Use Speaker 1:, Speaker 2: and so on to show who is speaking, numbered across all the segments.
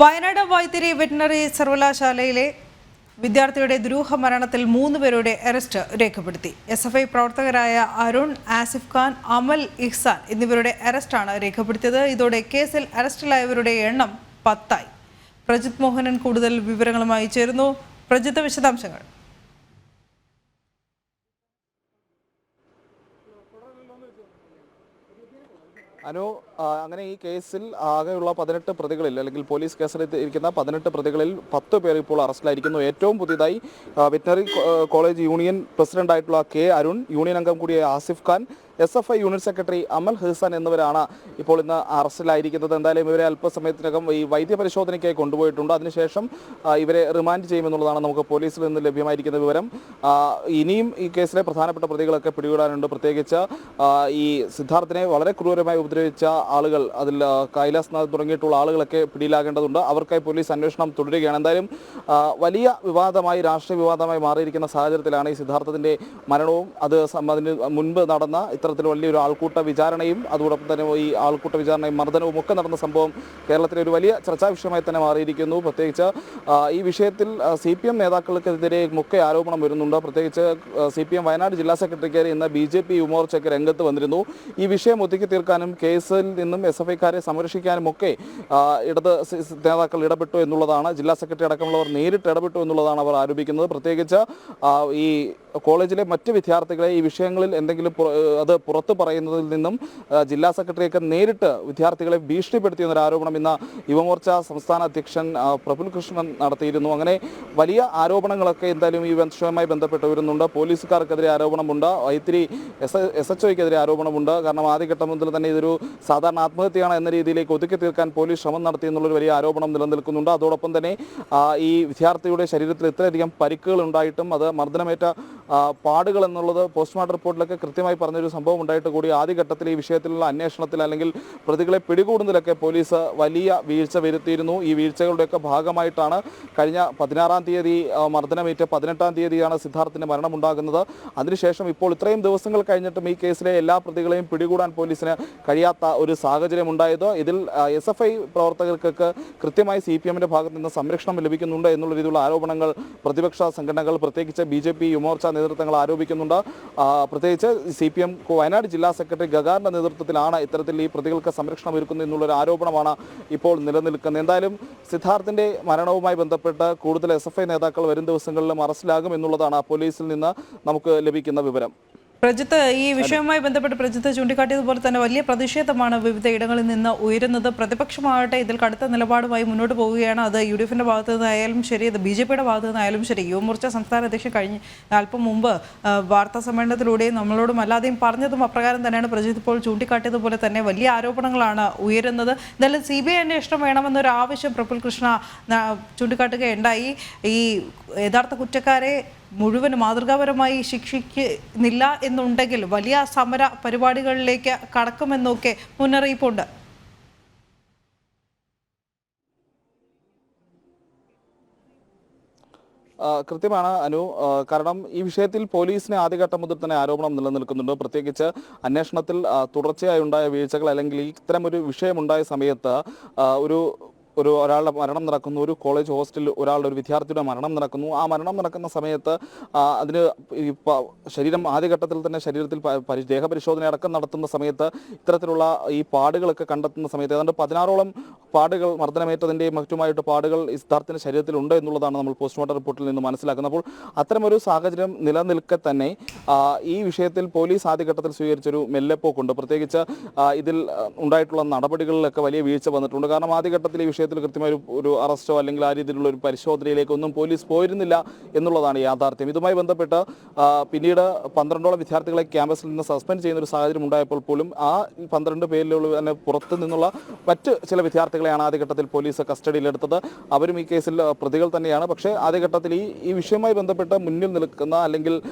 Speaker 1: Wayanad Vythiri veterinary സർവകലാശാലയിലെ വിദ്യാർത്ഥിയുടെ ദുരൂഹ മരണത്തിൽ മൂന്ന് പേരുടെ അറസ്റ്റ് രേഖപ്പെടുത്തി. എസ് എഫ് ഐ പ്രവർത്തകരായ അരുൺ ആസിഫ് ഖാൻ അമൽ ഇഹ്സാൻ എന്നിവരുടെ അറസ്റ്റാണ് രേഖപ്പെടുത്തിയത്. ഇതോടെ കേസിൽ അറസ്റ്റിലായവരുടെ എണ്ണം പത്തായി. പ്രജിത് മോഹനൻ കൂടുതൽ വിവരങ്ങളുമായി ചേരുന്നു. പ്രജിത്ത് വിശദാംശങ്ങൾ.
Speaker 2: അനു അങ്ങനെ ഈ കേസിൽ ആകെയുള്ള പതിനെട്ട് പ്രതികളിൽ അല്ലെങ്കിൽ പോലീസ് കേസിലെത്തിയിരിക്കുന്ന പതിനെട്ട് പ്രതികളിൽ പത്ത് പേർ ഇപ്പോൾ അറസ്റ്റിലായിരിക്കുന്നു. ഏറ്റവും പുതിയതായി വെറ്റിനറി കോളേജ് യൂണിയൻ പ്രസിഡന്റായിട്ടുള്ള കെ അരുൺ യൂണിയൻ അംഗം കൂടിയ Asif Khan S F I unit secretary Amal Hasan എന്നിവരാണ് ഇപ്പോൾ ഇന്ന് അറസ്റ്റിലായിരിക്കുന്നത്. എന്തായാലും ഇവരെ അല്പസമയത്തിനകം ഈ വൈദ്യപരിശോധനയ്ക്കായി കൊണ്ടുപോയിട്ടുണ്ട്. അതിനുശേഷം ഇവരെ റിമാൻഡ് ചെയ്യുമെന്നുള്ളതാണ് നമുക്ക് പോലീസിൽ നിന്ന് ലഭ്യമായിരിക്കുന്ന വിവരം. ഇനിയും ഈ കേസിലെ പ്രധാനപ്പെട്ട പ്രതികളൊക്കെ പിടികൂടാനുണ്ട്. പ്രത്യേകിച്ച് ഈ സിദ്ധാർത്ഥിനെ വളരെ ക്രൂരമായി ഉപദ്രവിച്ച ആളുകൾ അതിൽ കൈലാസ് നാഥ് തുടങ്ങിയിട്ടുള്ള ആളുകളൊക്കെ പിടിയിലാകേണ്ടതുണ്ട്. അവർക്കായി പോലീസ് അന്വേഷണം തുടരുകയാണ്. എന്തായാലും വലിയ വിവാദമായി രാഷ്ട്രീയ വിവാദമായി മാറിയിരിക്കുന്ന സാഹചര്യത്തിലാണ് ഈ സിദ്ധാർത്ഥത്തിന്റെ മരണവും. അത് അതിന് മുൻപ് നടന്ന ഇത്തരത്തിൽ വലിയൊരു ആൾക്കൂട്ട വിചാരണയും അതോടൊപ്പം തന്നെ ഈ ആൾക്കൂട്ട വിചാരണയും മർദ്ദനവും ഒക്കെ നടന്ന സംഭവം കേരളത്തിലെ ഒരു വലിയ ചർച്ചാ വിഷയമായി തന്നെ മാറിയിരിക്കുന്നു. പ്രത്യേകിച്ച് ഈ വിഷയത്തിൽ സി പി എം നേതാക്കൾക്കെതിരെ മുഖ്യ ആരോപണം വരുന്നുണ്ട്. പ്രത്യേകിച്ച് സി പി എം വയനാട് ജില്ലാ സെക്രട്ടറിക്ക് ഇന്ന് ബി ജെ പി യുവമോർച്ചയ്ക്ക് രംഗത്ത് വന്നിരുന്നു. ഈ വിഷയം ഒതുക്കി തീർക്കാനും കേസിൽ നിന്നും എസ് എഫ് ഐക്കാരെ സംരക്ഷിക്കാനും ഒക്കെ ഇടത് നേതാക്കൾ ഇടപെട്ടു എന്നുള്ളതാണ്. ജില്ലാ സെക്രട്ടറി അടക്കമുള്ളവർ നേരിട്ട് ഇടപെട്ടു എന്നുള്ളതാണ് അവർ ആരോപിക്കുന്നത്. പ്രത്യേകിച്ച് ഈ കോളേജിലെ മറ്റ് വിദ്യാർത്ഥികളെ ഈ വിഷയങ്ങളിൽ എന്തെങ്കിലും അത് പുറത്തു പറയുന്നതിൽ നിന്നും ജില്ലാ സെക്രട്ടറിയൊക്കെ നേരിട്ട് വിദ്യാർത്ഥികളെ ഭീഷണിപ്പെടുത്തിയ എന്നൊരു ആരോപണം ഇന്ന് യുവമോർച്ച സംസ്ഥാന അധ്യക്ഷൻ പ്രഫുൽ കൃഷ്ണൻ നടത്തിയിരുന്നു. അങ്ങനെ വലിയ ആരോപണങ്ങളൊക്കെ എന്തായാലും ഈ വിഷയവുമായി ബന്ധപ്പെട്ട് വരുന്നുണ്ട്. പോലീസുകാർക്കെതിരെ ആരോപണമുണ്ട്. വൈത്തിരി എസ് എസ് എച്ച് ആരോപണമുണ്ട്. കാരണം ആദ്യഘട്ടം മുതൽ തന്നെ ഇതൊരു സാധാരണ ആത്മഹത്യയാണ് എന്ന രീതിയിലേക്ക് ഒതുക്കി തീർക്കാൻ പോലീസ് ശ്രമം നടത്തി എന്നുള്ളൊരു വലിയ ആരോപണം നിലനിൽക്കുന്നുണ്ട്. അതോടൊപ്പം തന്നെ ഈ വിദ്യാർത്ഥിയുടെ ശരീരത്തിൽ ഇത്രയധികം പരിക്കുകൾ ഉണ്ടായിട്ടും അത് മർദ്ദനമേറ്റ പാടുകൾ എന്നുള്ളത് പോസ്റ്റ്മോർട്ടം റിപ്പോർട്ടിലൊക്കെ കൃത്യമായി പറഞ്ഞൊരു സംഭവം ഉണ്ടായിട്ട് കൂടി ആദ്യഘട്ടത്തിൽ ഈ വിഷയത്തിലുള്ള അന്വേഷണത്തിൽ അല്ലെങ്കിൽ പ്രതികളെ പിടികൂടുന്നതിലൊക്കെ പോലീസ് വലിയ വീഴ്ച വരുത്തിയിരുന്നു. ഈ വീഴ്ചകളുടെയൊക്കെ ഭാഗമായിട്ടാണ് കഴിഞ്ഞ പതിനാറാം തീയതി മർദ്ദനമേറ്റ് പതിനെട്ടാം തീയതിയാണ് സിദ്ധാർത്ഥിന്റെ മരണമുണ്ടാകുന്നത്. അതിനുശേഷം ഇപ്പോൾ ഇത്രയും ദിവസങ്ങൾ കഴിഞ്ഞിട്ടും ഈ കേസിലെ എല്ലാ പ്രതികളെയും പിടികൂടാൻ പോലീസിന് കഴിയാത്ത ഒരു സാഹചര്യം ഉണ്ടായത് ഇതിൽ എസ് എഫ് ഐ പ്രവർത്തകർക്കൊക്കെ കൃത്യമായി സി പി എമ്മിന്റെ ഭാഗത്ത് നിന്ന് സംരക്ഷണം ലഭിക്കുന്നുണ്ട് എന്നുള്ള രീതിയിലുള്ള ആരോപണങ്ങൾ പ്രതിപക്ഷ സംഘടനകൾ പ്രത്യേകിച്ച് ബി ജെ പി യുമോർച്ച നേതൃത്വങ്ങൾ ആരോപിക്കുന്നുണ്ട്. പ്രത്യേകിച്ച് സി പി എം വയനാട് ജില്ലാ സെക്രട്ടറി ഗഗാറിന്റെ നേതൃത്വത്തിലാണ് ഇത്തരത്തിൽ ഈ പ്രതികൾക്ക് സംരക്ഷണം ഒരുക്കുന്നത് എന്നുള്ളൊരു ആരോപണമാണ് ഇപ്പോൾ നിലനിൽക്കുന്നത്. എന്തായാലും സിദ്ധാർത്ഥിന്റെ മരണവുമായി ബന്ധപ്പെട്ട് കൂടുതൽ എസ് നേതാക്കൾ വരും ദിവസങ്ങളിലും അറസ്റ്റിലാകും എന്നുള്ളതാണ് പോലീസിൽ നിന്ന് നമുക്ക് ലഭിക്കുന്ന വിവരം.
Speaker 1: പ്രജിത്ത് ഈ വിഷയവുമായി ബന്ധപ്പെട്ട് പ്രജിത്ത് ചൂണ്ടിക്കാട്ടിയതുപോലെ തന്നെ വലിയ പ്രതിഷേധമാണ് വിവിധ ഇടങ്ങളിൽ നിന്ന് ഉയരുന്നത്. പ്രതിപക്ഷമാകട്ടെ ഇതിൽ കടുത്ത നിലപാടുമായി മുന്നോട്ട് പോവുകയാണ്. അത് യു ഡി എഫിന്റെ ഭാഗത്തു നിന്നായാലും ശരി അത് ബി ജെ പിയുടെ ഭാഗത്തു നിന്നായാലും ശരി. യുവമോർച്ച സംസ്ഥാന അധ്യക്ഷൻ കഴിഞ്ഞ അല്പം മുമ്പ് വാർത്താ സമ്മേളനത്തിലൂടെയും നമ്മളോടും അല്ലാതെയും പറഞ്ഞതും അപ്രകാരം തന്നെയാണ് പ്രജിത്ത് ഇപ്പോൾ ചൂണ്ടിക്കാട്ടിയതുപോലെ തന്നെ വലിയ ആരോപണങ്ങളാണ് ഉയരുന്നത്. എന്തായാലും സി ബി ഐ അന്വേഷണം വേണമെന്നൊരു ആവശ്യം പ്രഫുൽ കൃഷ്ണ ചൂണ്ടിക്കാട്ടുകയുണ്ടായി. ഈ യഥാർത്ഥ കുറ്റക്കാരെ മുഴുവൻ മാതൃകാപരമായി ശിക്ഷിക്കുന്നില്ല എന്നുണ്ടെങ്കിൽ വലിയ സമര പരിപാടികളിലേക്ക് കടക്കുമെന്നൊക്കെ മുന്നറിയിപ്പുണ്ട്.
Speaker 2: കൃത്യമാണ് അനു. കാരണം ഈ വിഷയത്തിൽ പോലീസിന് ആദ്യഘട്ടം മുതൽ തന്നെ ആരോപണം നിലനിൽക്കുന്നുണ്ട്. പ്രത്യേകിച്ച് അന്വേഷണത്തിൽ തുടർച്ചയായി ഉണ്ടായ വീഴ്ചകൾ അല്ലെങ്കിൽ ഇത്തരം ഒരു വിഷയമുണ്ടായ സമയത്ത് ഒരു ഒരു ഒരാളുടെ മരണം നടക്കുന്നു ഒരു കോളേജ് ഹോസ്റ്റലിൽ ഒരാളുടെ ഒരു വിദ്യാർത്ഥിയുടെ മരണം നടക്കുന്നു. ആ മരണം നടക്കുന്ന സമയത്ത് അതിന് ശരീരം ആദ്യഘട്ടത്തിൽ തന്നെ ശരീരത്തിൽ ദേഹപരിശോധന അടക്കം നടത്തുന്ന സമയത്ത് ഇത്തരത്തിലുള്ള ഈ പാടുകളൊക്കെ കണ്ടെത്തുന്ന സമയത്ത് ഏതാണ്ട് പതിനാറോളം പാടുകൾ മർദ്ദനമേറ്റതിന്റെയും മറ്റുമായിട്ട് പാടുകൾ ഈ ശരീരത്തിലുണ്ട് എന്നുള്ളതാണ് നമ്മൾ പോസ്റ്റ്മോർട്ടം റിപ്പോർട്ടിൽ നിന്ന് മനസ്സിലാക്കുന്നത്. അപ്പോൾ അത്തരമൊരു സാഹചര്യം നിലനിൽക്കെ തന്നെ ഈ വിഷയത്തിൽ പോലീസ് ആദ്യഘട്ടത്തിൽ സ്വീകരിച്ചൊരു മെല്ലെപ്പോക്കുണ്ട്. പ്രത്യേകിച്ച് ഇതിൽ ഉണ്ടായിട്ടുള്ള നടപടികളിലൊക്കെ വലിയ വീഴ്ച വന്നിട്ടുണ്ട്. കാരണം ആദ്യഘട്ടത്തിൽ ഈ വിഷയത്തിൽ കൃത്യമായ ഒരു- അറസ്റ്റോ അല്ലെങ്കിൽ ആ രീതിയിലുള്ള ഒരു പരിശോധനയിലേക്കൊന്നും പോലീസ് പോയിരുന്നില്ല എന്നുള്ളതാണ് യാഥാർത്ഥ്യം. ഇതുമായി ബന്ധപ്പെട്ട് പിന്നീട് പന്ത്രണ്ടോളം വിദ്യാർത്ഥികളെ ക്യാമ്പസിൽ നിന്ന് സസ്പെൻഡ് ചെയ്യുന്ന ഒരു സാഹചര്യം ഉണ്ടായപ്പോൾ പോലും ആ പന്ത്രണ്ട് പേരിലുള്ള തന്നെ പുറത്തു നിന്നുള്ള മറ്റ് ചില വിദ്യാർത്ഥികളെയാണ് ആദ്യഘട്ടത്തിൽ പോലീസ് കസ്റ്റഡിയിലെടുത്തത്. അവരും ഈ കേസിൽ പ്രതികൾ തന്നെയാണ്. പക്ഷേ ആദ്യഘട്ടത്തിൽ ഈ ഈ വിഷയവുമായി ബന്ധപ്പെട്ട് മുന്നിൽ നിൽക്കുന്ന അല്ലെങ്കിൽ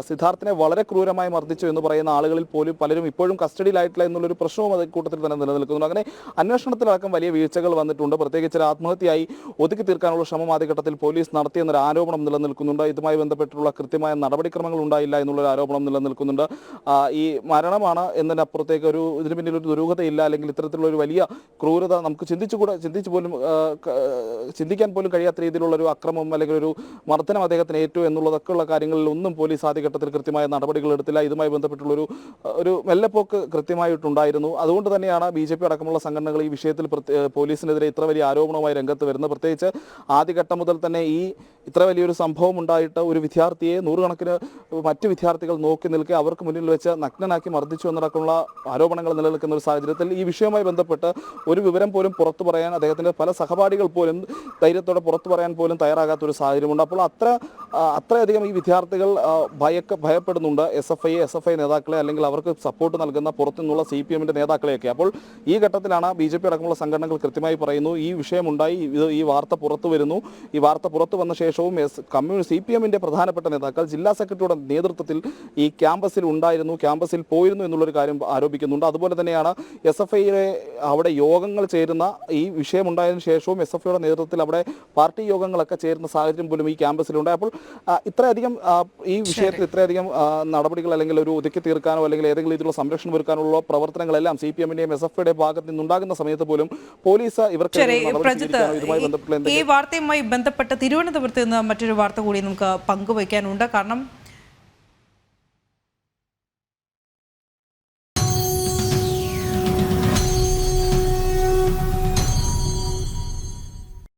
Speaker 2: സിദ്ധാർത്ഥിനെ വളരെ ക്രൂരമായി മർദ്ദിച്ചു എന്ന് പറയുന്ന ആളുകളിൽ പോലും പലരും ഇപ്പോഴും കസ്റ്റഡിയിലായിട്ടില്ല എന്നുള്ളൊരു പ്രശ്നവും അത് കൂട്ടത്തിൽ തന്നെ നിലനിൽക്കുന്നു അങ്ങനെ അന്വേഷണത്തിലടക്കം വലിയ വീഴ്ചകൾ വന്നിട്ടുണ്ട്. പ്രത്യേകിച്ച് ആത്മഹത്യയായി ഒതുക്കി തീർക്കാനുള്ള ശ്രമം ആദ്യഘട്ടത്തിൽ പോലീസ് നടത്തിയെന്നൊരു ആരോപണം നിലനിൽക്കുന്നുണ്ട്. ഇതുമായി ബന്ധപ്പെട്ടുള്ള കൃത്യമായ നടപടിക്രമങ്ങൾ ഉണ്ടായില്ല എന്നുള്ളൊരു ആരോപണം നിലനിൽക്കുന്നുണ്ട്. ഈ മരണമാണ് എന്നതിനപ്പുറത്തേക്ക് ഒരു ഇതിന് പിന്നിൽ ഒരു ദുരൂഹതയില്ല അല്ലെങ്കിൽ ഇത്തരത്തിലുള്ള ഒരു വലിയ ക്രൂരത നമുക്ക് ചിന്തിച്ചുകൂടെ ചിന്തിച്ചു പോലും ചിന്തിക്കാൻ പോലും കഴിയാത്ത രീതിയിലുള്ള ഒരു അക്രമം അല്ലെങ്കിൽ ഒരു മർദ്ദനം അദ്ദേഹത്തിന് ഏറ്റു എന്നുള്ളതൊക്കെയുള്ള കാര്യങ്ങളിൽ ഒന്നും പോലീസ് ആദ്യഘട്ടത്തിൽ കൃത്യമായ നടപടികൾ എടുത്തില്ല. ഇതുമായി ബന്ധപ്പെട്ടുള്ളൊരു ഒരു മെല്ലെപ്പോക്ക് കൃത്യമായിട്ടുണ്ടായിരുന്നു. അതുകൊണ്ട് തന്നെയാണ് ബി അടക്കമുള്ള സംഘടനകൾ ഈ വിഷയത്തിൽ പോലീസിനെതിരെ ഇത്ര വലിയ ആരോപണവുമായി രംഗത്ത് വരുന്നത് പ്രത്യേകിച്ച് ആദ്യഘട്ടം മുതൽ തന്നെ ഈ ഇത്ര വലിയൊരു സംഭവം ഉണ്ടായിട്ട് ഒരു വിദ്യാർത്ഥിയെ നൂറുകണക്കിന് മറ്റ് വിദ്യാർത്ഥികൾ നോക്കി നിൽക്കെ അവർക്ക് മുന്നിൽ വെച്ച് നഗ്നനാക്കി മർദ്ദിച്ചു എന്നടക്കമുള്ള ആരോപണങ്ങൾ നിലനിൽക്കുന്ന ഒരു സാഹചര്യത്തിൽ ഈ വിഷയവുമായി ബന്ധപ്പെട്ട് ഒരു വിവരം പോലും പുറത്തു പറയാൻ അദ്ദേഹത്തിന്റെ പല സഹപാഠികൾ പോലും ധൈര്യത്തോടെ പുറത്തു പറയാൻ പോലും തയ്യാറാകാത്ത ഒരു സാഹചര്യമുണ്ട്. അപ്പോൾ അത്ര അത്രയധികം ഈ വിദ്യാർത്ഥികൾ ഭയക്ക ഭയപ്പെടുന്നുണ്ട് S F I S F I നേതാക്കളെ അല്ലെങ്കിൽ അവർക്ക് സപ്പോർട്ട് നൽകുന്ന പുറത്തു നിന്നുള്ള സി പി എമ്മിന്റെ നേതാക്കളെയൊക്കെ. അപ്പോൾ ഈ ഘട്ടത്തിലാണ് ബി ജെ പി അടക്കമുള്ള സംഘടനകൾ കൃത്യമായി പറയുന്നു ഈ വിഷയമുണ്ടായി ഇത് ഈ വാർത്ത പുറത്തു വരുന്നു. ഈ വാർത്ത പുറത്തു വന്ന ശേഷവും എസ് കമ്മ്യൂണിസ്റ്റ് സി പി എമ്മിന്റെ പ്രധാനപ്പെട്ട നേതാക്കൾ ജില്ലാ സെക്രട്ടറിയുടെ നേതൃത്വത്തിൽ ഈ ക്യാമ്പസിൽ ഉണ്ടായിരുന്നു ക്യാമ്പസിൽ പോയിരുന്നു എന്നുള്ളൊരു കാര്യം ആരോപിക്കുന്നുണ്ട്. അതുപോലെ തന്നെയാണ് എസ് എഫ് ഐയുടെ അവിടെ യോഗങ്ങൾ ചേരുന്ന ഈ വിഷയമുണ്ടായതിനു ശേഷവും എസ് എഫ് ഐയുടെ നേതൃത്വത്തിൽ അവിടെ പാർട്ടി യോഗങ്ങളൊക്കെ ചേരുന്ന സാഹചര്യം പോലും ഈ ക്യാമ്പസിലുണ്ട്. അപ്പോൾ ഇത്രയധികം ഈ വിഷയത്തിൽ ഇത്രയധികം നടപടികൾ അല്ലെങ്കിൽ ഒരു ഒതുക്കി തീർക്കാനോ അല്ലെങ്കിൽ ഏതെങ്കിലും രീതിയിലുള്ള സംരക്ഷണം ഒരുക്കാനുള്ള പ്രവർത്തനങ്ങളെല്ലാം സി പി എമ്മിന്റെയും എസ് എഫ് ഐയുടെ ഭാഗത്ത് നിന്നുണ്ടാകുന്ന സമയത്ത് പോലും പോലീസ് ഇവർക്ക്
Speaker 1: ഈ വാർത്തയുമായി ബന്ധപ്പെട്ട് തിരുവനന്തപുരത്ത് നിന്ന് മറ്റൊരു വാർത്ത കൂടി നമുക്ക് പങ്കുവയ്ക്കാനുണ്ട്. കാരണം